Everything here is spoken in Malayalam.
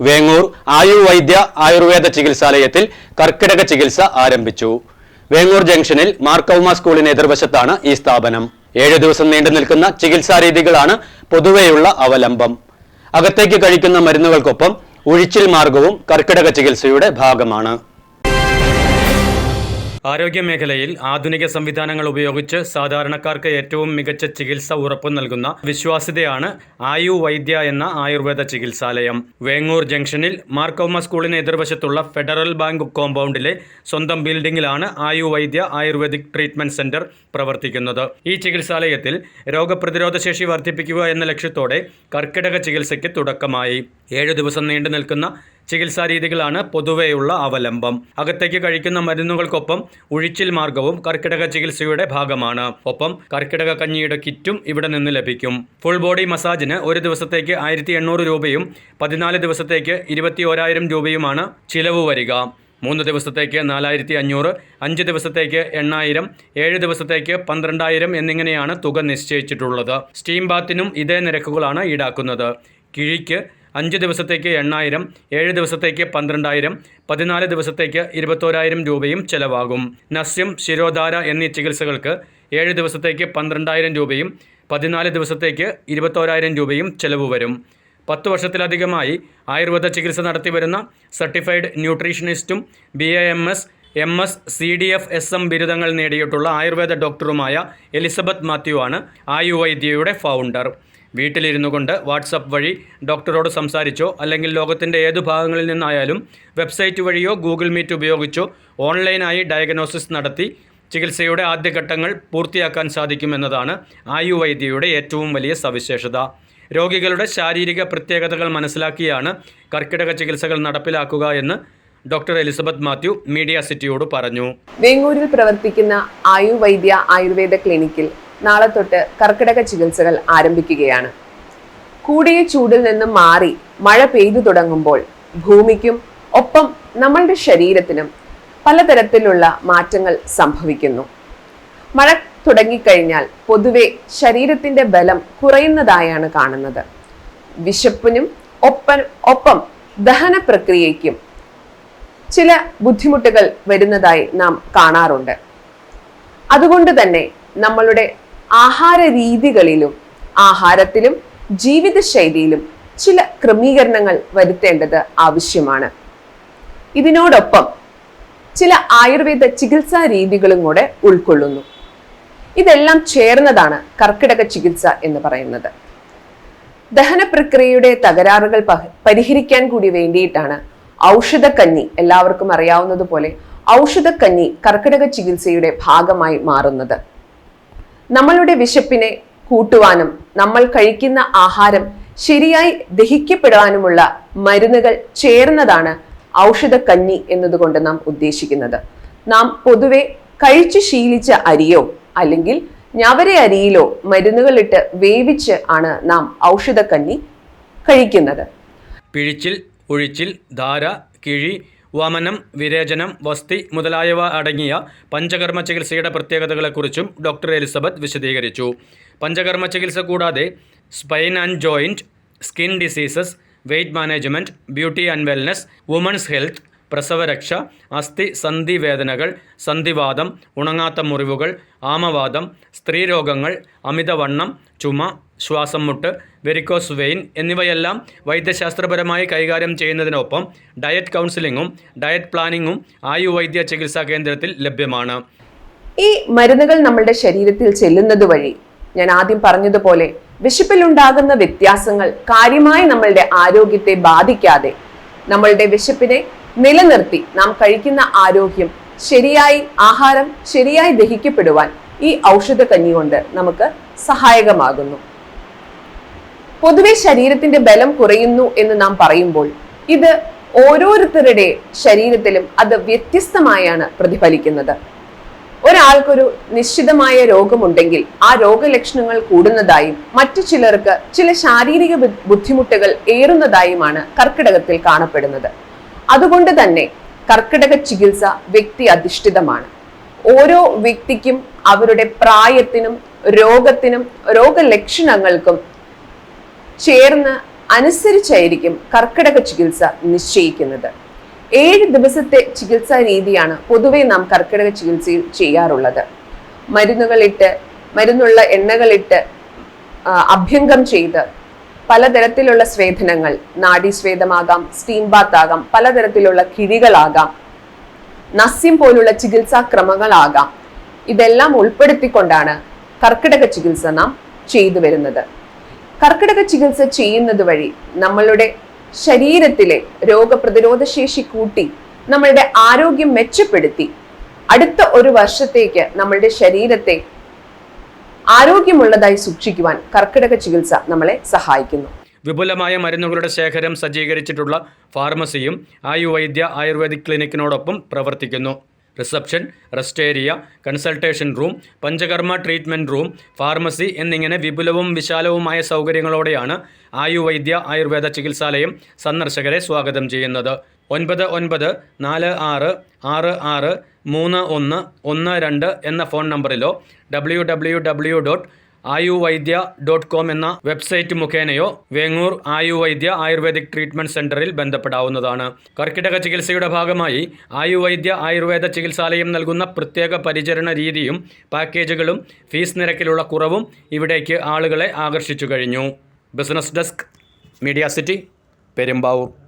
വേങ്ങൂർ ആയുർവൈദ്യ ആയുർവേദ ചികിത്സാലയത്തിൽ കർക്കിടക ചികിത്സ ആരംഭിച്ചു. വേങ്ങൂർ ജംഗ്ഷനിൽ മാർക്കൗമ സ്കൂളിന് എതിർവശത്താണ് ഈ സ്ഥാപനം. ഏഴു ദിവസം നീണ്ടു നിൽക്കുന്ന ചികിത്സാ രീതികളാണ് പൊതുവെയുള്ള അവലംബം. അകത്തേക്ക് കഴിക്കുന്ന മരുന്നുകൾക്കൊപ്പം ഉഴിച്ചിൽ മാർഗവും കർക്കിടക ചികിത്സയുടെ ഭാഗമാണ്. ആരോഗ്യമേഖലയിൽ ആധുനിക സംവിധാനങ്ങൾ ഉപയോഗിച്ച് സാധാരണക്കാർക്ക് ഏറ്റവും മികച്ച ചികിത്സ ഉറപ്പു നൽകുന്ന വിശ്വാസ്യതയാണ് ആയു വൈദ്യ എന്ന ആയുർവേദ ചികിത്സാലയം. വേങ്ങൂർ ജംഗ്ഷനിൽ മാർക്കോമ സ്കൂളിന് എതിർവശത്തുള്ള ഫെഡറൽ ബാങ്ക് കോമ്പൗണ്ടിലെ സ്വന്തം ബിൽഡിംഗിലാണ് ആയു വൈദ്യ ആയുർവേദിക് ട്രീറ്റ്മെന്റ് സെന്റർ പ്രവർത്തിക്കുന്നത്. ഈ ചികിത്സാലയത്തിൽ രോഗപ്രതിരോധ ശേഷി വർദ്ധിപ്പിക്കുക എന്ന ലക്ഷ്യത്തോടെ കർക്കിടക ചികിത്സയ്ക്ക് തുടക്കമായി. ഏഴു ദിവസം നീണ്ടു നിൽക്കുന്ന ചികിത്സാ രീതികളാണ് പൊതുവെയുള്ള അവലംബം. അകത്തേക്ക് കഴിക്കുന്ന മരുന്നുകൾക്കൊപ്പം ഉഴിച്ചിൽ മാർഗവും കർക്കിടക ചികിത്സയുടെ ഭാഗമാണ്. ഒപ്പം കർക്കിടക കഞ്ഞിയുടെ കിറ്റും ഇവിടെ നിന്ന് ലഭിക്കും. ഫുൾ ബോഡി മസാജിന് ഒരു ദിവസത്തേക്ക് ആയിരത്തി രൂപയും പതിനാല് ദിവസത്തേക്ക് ഇരുപത്തി രൂപയുമാണ് ചിലവ് വരിക. മൂന്ന് ദിവസത്തേക്ക് നാലായിരത്തി അഞ്ഞൂറ് അഞ്ച് ദിവസത്തേക്ക് എണ്ണായിരം ഏഴ് ദിവസത്തേക്ക് പന്ത്രണ്ടായിരം എന്നിങ്ങനെയാണ് തുക നിശ്ചയിച്ചിട്ടുള്ളത്. സ്റ്റീം ബാത്തിനും ഇതേ നിരക്കുകളാണ് ഈടാക്കുന്നത്. കിഴിക്ക് അഞ്ച് ദിവസത്തേക്ക് എണ്ണായിരം ഏഴ് ദിവസത്തേക്ക് പന്ത്രണ്ടായിരം പതിനാല് ദിവസത്തേക്ക് ഇരുപത്തോരായിരം രൂപയും ചെലവാകും. നസ്യം ശിരോധാര എന്നീ ചികിത്സകൾക്ക് ഏഴ് ദിവസത്തേക്ക് പന്ത്രണ്ടായിരം രൂപയും പതിനാല് ദിവസത്തേക്ക് ഇരുപത്തോരായിരം രൂപയും ചെലവ് വരും. പത്ത് വർഷത്തിലധികമായി ആയുർവേദ ചികിത്സ നടത്തിവരുന്ന certified ന്യൂട്രീഷനിസ്റ്റും B A M S M S C D F S M ബിരുദങ്ങൾ നേടിയിട്ടുള്ള ആയുർവേദ ഡോക്ടറുമായ എലിസബത്ത് മാത്യു ആണ് ആയുവൈദ്യയുടെ ഫൗണ്ടർ വീട്ടിലിരുന്നു കൊണ്ട് വാട്സപ്പ് വഴി ഡോക്ടറോട് സംസാരിച്ചോ അല്ലെങ്കിൽ ലോകത്തിന്റെ ഏതു ഭാഗങ്ങളിൽ നിന്നായാലും വെബ്സൈറ്റ് വഴിയോ ഗൂഗിൾ മീറ്റ് ഉപയോഗിച്ചോ ഓൺലൈനായി ഡയഗ്നോസിസ് നടത്തി ചികിത്സയുടെ ആദ്യഘട്ടങ്ങൾ പൂർത്തിയാക്കാൻ സാധിക്കുമെന്നതാണ് ആയുർവൈദ്യയുടെ ഏറ്റവും വലിയ സവിശേഷത. രോഗികളുടെ ശാരീരിക പ്രത്യേകതകൾ മനസ്സിലാക്കിയാണ് കർക്കിടക ചികിത്സകൾ നടപ്പിലാക്കുക എന്ന് ഡോക്ടർ എലിസബത്ത് മാത്യു മീഡിയ സിറ്റിയോട് പറഞ്ഞു. വേങ്ങൂരിൽ പ്രവർത്തിക്കുന്ന ആയുർവൈദ്യ ആയുർവേദ ക്ലിനിക്കിൽ നാളെ തൊട്ട് കർക്കിടക ചികിത്സകൾ ആരംഭിക്കുകയാണ്. കൂടിയ ചൂടിൽ നിന്നും മാറി മഴ പെയ്തു തുടങ്ങുമ്പോൾ ഭൂമിക്കും ഒപ്പം നമ്മളുടെ ശരീരത്തിനും പലതരത്തിലുള്ള മാറ്റങ്ങൾ സംഭവിക്കുന്നു. മഴ തുടങ്ങിക്കഴിഞ്ഞാൽ പൊതുവെ ശരീരത്തിന്റെ ബലം കുറയുന്നതായാണ് കാണുന്നത്. വിശപ്പിനും ഒപ്പം ഒപ്പം ദഹന പ്രക്രിയയ്ക്കും ചില ബുദ്ധിമുട്ടുകൾ വരുന്നതായി നാം കാണാറുണ്ട്. അതുകൊണ്ട് തന്നെ നമ്മളുടെ ആഹാര രീതികളിലും ആഹാരത്തിലും ജീവിതശൈലിയിലും ചില ക്രമീകരണങ്ങൾ വരുത്തേണ്ടത് ആവശ്യമാണ്. ഇതിനോടൊപ്പം ചില ആയുർവേദ ചികിത്സാ രീതികളും കൂടെ ഉൾക്കൊള്ളുന്നു. ഇതെല്ലാം ചേർന്നതാണ് കർക്കിടക ചികിത്സ എന്ന് പറയുന്നത്. ദഹന പ്രക്രിയയുടെ തകരാറുകൾ പരിഹരിക്കാൻ കൂടി വേണ്ടിയിട്ടാണ് ഔഷധക്കഞ്ഞി എല്ലാവർക്കും അറിയാവുന്നതുപോലെ ഔഷധക്കഞ്ഞി കർക്കിടക ചികിത്സയുടെ ഭാഗമായി മാറുന്നത്. നമ്മളുടെ വിശപ്പിനെ കൂട്ടുവാനും നമ്മൾ കഴിക്കുന്ന ആഹാരം ശരിയായി ദഹിക്കപ്പെടാനുമുള്ള മരുന്നുകൾ ചേർന്നതാണ് ഔഷധക്കഞ്ഞി എന്നതുകൊണ്ട് നാം ഉദ്ദേശിക്കുന്നത്. നാം പൊതുവെ കഴിച്ചു ശീലിച്ച അരിയോ അല്ലെങ്കിൽ ഞവരെ അരിയിലോ മരുന്നുകളിട്ട് വേവിച്ച് ആണ് നാം ഔഷധക്കഞ്ഞി കഴിക്കുന്നത്. പിഴിച്ചിൽ ഒഴിച്ചിൽ ധാര കിഴി വമനം വിരേചനം വസ്തി മുതലായവ അടങ്ങിയ പഞ്ചകർമ്മ ചികിത്സയുടെ പ്രത്യേകതകളെക്കുറിച്ചും ഡോക്ടർ എലിസബത്ത് വിശദീകരിച്ചു. പഞ്ചകർമ്മ ചികിത്സ കൂടാതെ spine and joint skin diseases weight management beauty and wellness women's health പ്രസവരക്ഷ അസ്ഥി സന്ധി വേദനകൾ സന്ധിവാദം ഉണങ്ങാത്ത മുറിവുകൾ ആമവാദം സ്ത്രീരോഗങ്ങൾ അമിതവണ്ണം ചുമ ശ്വാസം മുട്ട് വെരിക്കോസ് വെയിൻ എന്നിവയെല്ലാം വൈദ്യശാസ്ത്രപരമായി കൈകാര്യം ചെയ്യുന്നതിനൊപ്പം ഡയറ്റ് കൗൺസിലിങ്ങും ഡയറ്റ് പ്ലാനിങ്ങും ആയുർവൈദ്യ ചികിത്സാ കേന്ദ്രത്തിൽ ലഭ്യമാണ്. ഈ മരുന്നുകൾ നമ്മളുടെ ശരീരത്തിൽ ചെല്ലുന്നത് വഴി ഞാൻ ആദ്യം പറഞ്ഞതുപോലെ വിശപ്പിലുണ്ടാകുന്ന വ്യത്യാസങ്ങൾ കാര്യമായി നമ്മളുടെ ആരോഗ്യത്തെ ബാധിക്കാതെ നമ്മളുടെ വിശപ്പിനെ നിലനിർത്തി നാം കഴിക്കുന്ന ആരോഗ്യം ശരിയായി ആഹാരം ശരിയായി ദഹിക്കപ്പെടുവാൻ ഈ ഔഷധ കഞ്ഞി കൊണ്ട് നമുക്ക് സഹായകമാകുന്നു. പൊതുവെ ശരീരത്തിന്റെ ബലം കുറയുന്നു എന്ന് നാം പറയുമ്പോൾ ഇത് ഓരോരുത്തരുടെ ശരീരത്തിലും അത് വ്യത്യസ്തമായാണ് പ്രതിഫലിക്കുന്നത്. ഒരാൾക്കൊരു നിശ്ചിതമായ രോഗമുണ്ടെങ്കിൽ ആ രോഗലക്ഷണങ്ങൾ കൂടുന്നതായും മറ്റു ചിലർക്ക് ചില ശാരീരിക ബുദ്ധിമുട്ടുകൾ ഏറുന്നതായുമാണ് കർക്കിടകത്തിൽ കാണപ്പെടുന്നത്. അതുകൊണ്ട് തന്നെ കർക്കിടക ചികിത്സ വ്യക്തി അധിഷ്ഠിതമാണ്. ഓരോ വ്യക്തിക്കും അവരുടെ പ്രായത്തിനും രോഗത്തിനും രോഗലക്ഷണങ്ങൾക്കും ചേർന്ന് അനുസരിച്ചായിരിക്കും കർക്കിടക ചികിത്സ നിശ്ചയിക്കുന്നത്. ഏഴ് ദിവസത്തെ ചികിത്സാ രീതിയാണ് പൊതുവെ നാം കർക്കിടക ചികിത്സയിൽ ചെയ്യാറുള്ളത്. മരുന്നുകളിട്ട് മരുന്നുള്ള എണ്ണകളിട്ട് അഭ്യംഗം ചെയ്ത് പലതരത്തിലുള്ള സ്വേദനങ്ങൾ നാഡീസ്വേദമാകാം സ്റ്റീം ബാത്ത് ആകാം പലതരത്തിലുള്ള കിഴികളാകാം നസ്യം പോലുള്ള ചികിത്സാ ക്രമങ്ങളാകാം ഇതെല്ലാം ഉൾപ്പെടുത്തിക്കൊണ്ടാണ് കർക്കിടക ചികിത്സ നാം ചെയ്തു വരുന്നത്. കർക്കിടക ചികിത്സ ചെയ്യുന്നത് വഴി നമ്മളുടെ ശരീരത്തിലെ രോഗപ്രതിരോധ ശേഷി കൂട്ടി നമ്മളുടെ ആരോഗ്യം മെച്ചപ്പെടുത്തി അടുത്ത ഒരു വർഷത്തേക്ക് നമ്മളുടെ ശരീരത്തെ ആരോഗ്യമുള്ളതായി സൂക്ഷിക്കുവാൻ കർക്കിടക ചികിത്സ നമ്മളെ സഹായിക്കുന്നു. വിപുലമായ മരുന്നുകളുടെ ശേഖരം സജ്ജീകരിച്ചിട്ടുള്ള ഫാർമസിയും ആയുവൈദ്യ ആയുർവേദിക് ക്ലിനിക്കിനോടൊപ്പം പ്രവർത്തിക്കുന്നു. Reception rest area consultation room panchakarma treatment room pharmacy എന്നിങ്ങനെ വിപുലവും വിശാലവുമായ സൗകര്യങ്ങളോടെയാണ് ആയുവൈദ്യ ആയുർവേദ ചികിത്സാലയം സന്ദർശകരെ സ്വാഗതം ചെയ്യുന്നത്. ഒൻപത് ഒൻപത് നാല് ആറ് ആറ് ആറ് മൂന്ന് ഒന്ന് ഒന്ന് രണ്ട് എന്ന phone നമ്പറിലോ W W W dot Ayuvaidya dot com എന്ന വെബ്സൈറ്റ് മുഖേനയോ വേങ്ങൂർ ആയുവൈദ്യ ആയുർവേദിക് ട്രീറ്റ്മെന്റ് സെന്ററിൽ ബന്ധപ്പെടാവുന്നതാണ്. കർക്കിടക ചികിത്സയുടെ ഭാഗമായി ആയുവൈദ്യ ആയുർവേദ ചികിത്സാലയം നൽകുന്ന പ്രത്യേക പരിചരണ രീതിയും പാക്കേജുകളും ഫീസ് നിരക്കിലുള്ള കുറവും ഇവിടേക്ക് ആളുകളെ ആകർഷിച്ചു കഴിഞ്ഞു. Business desk media city Perumbavoor.